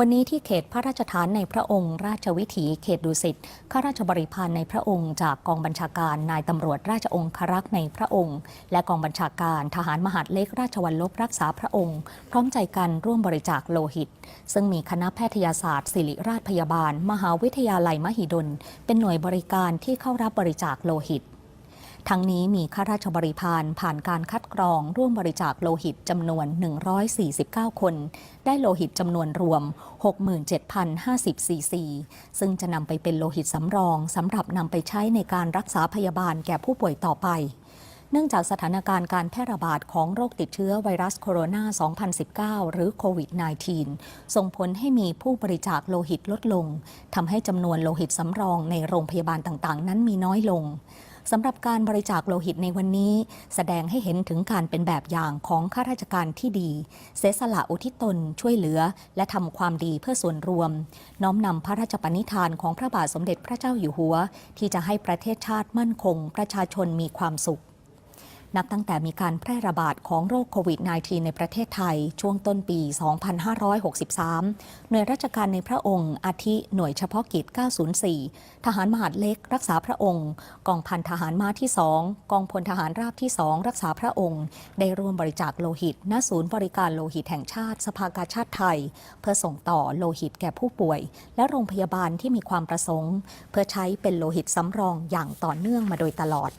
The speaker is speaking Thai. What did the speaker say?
วันนี้ที่เขตพระราชฐานในพระองค์ ราชวิถีเขตดุสิตข้าราชบริพารในพระองค์ จากกองบัญชาการนายตำรวจราชองครักษ์ในพระองค์ และกองบัญชาการทหารมหาดเล็กราชวัลลบรักษาพระองค์ พร้อมใจกันร่วมบริจาคโลหิต ซึ่งมีคณะแพทยศาสตร์ศิริราชพยาบาล มหาวิทยาลัยมหิดล เป็นหน่วยบริการที่เข้ารับบริจาคโลหิต ทั้งนี้มีข้าราชบริพารผ่านการคัดกรอง ร่วมบริจาคโลหิตจำนวน 149 คน ได้โลหิตจำนวนรวม 67,050ซีซี ซึ่งจะนำไปเป็นโลหิตสำรองสำหรับนำไปใช้ในการรักษาพยาบาลแก่ผู้ป่วยต่อไปเนื่องจากสถานการณ์การแพร่ระบาดของโรคติดเชื้อไวรัสโคโรนา 2019 หรือโควิด -19 ส่งผลให้มีผู้บริจาคโลหิตลดลง ทำให้จำนวนโลหิตสำรองในโรงพยาบาลต่างๆ นั้นมีน้อยลง สำหรับการบริจาคโลหิตในวันนี้ แสดงให้เห็นถึงการเป็นแบบอย่างของข้าราชการที่ดี เสสละอุทิศตนช่วยเหลือ และทำความดีเพื่อส่วนรวม น้อมนำพระราชปณิธานของพระบาทสมเด็จพระเจ้าอยู่หัว ที่จะให้ประเทศชาติมั่นคง ประชาชนมีความสุข นับตั้งแต่มีการแพร่ระบาดของโรคโควิด -19 ในประเทศไทย ช่วงต้นปี 2563 หน่วยราชการในพระองค์ อาทิหน่วยเฉพาะกิจ 904 ทหารมหาดเล็ก รักษาพระองค์ กองพันทหารม้าที่ 2 กองพลทหารราบที่ 2 รักษาพระองค์ ได้ร่วมบริจาคโลหิต ณ ศูนย์บริการโลหิตแห่งชาติ สภากาชาติไทย เพื่อส่งต่อโลหิตแก่ผู้ป่วย และโรงพยาบาลที่มีความประสงค์ เพื่อใช้เป็นโลหิตสำรองอย่างต่อเนื่องมาโดยตลอด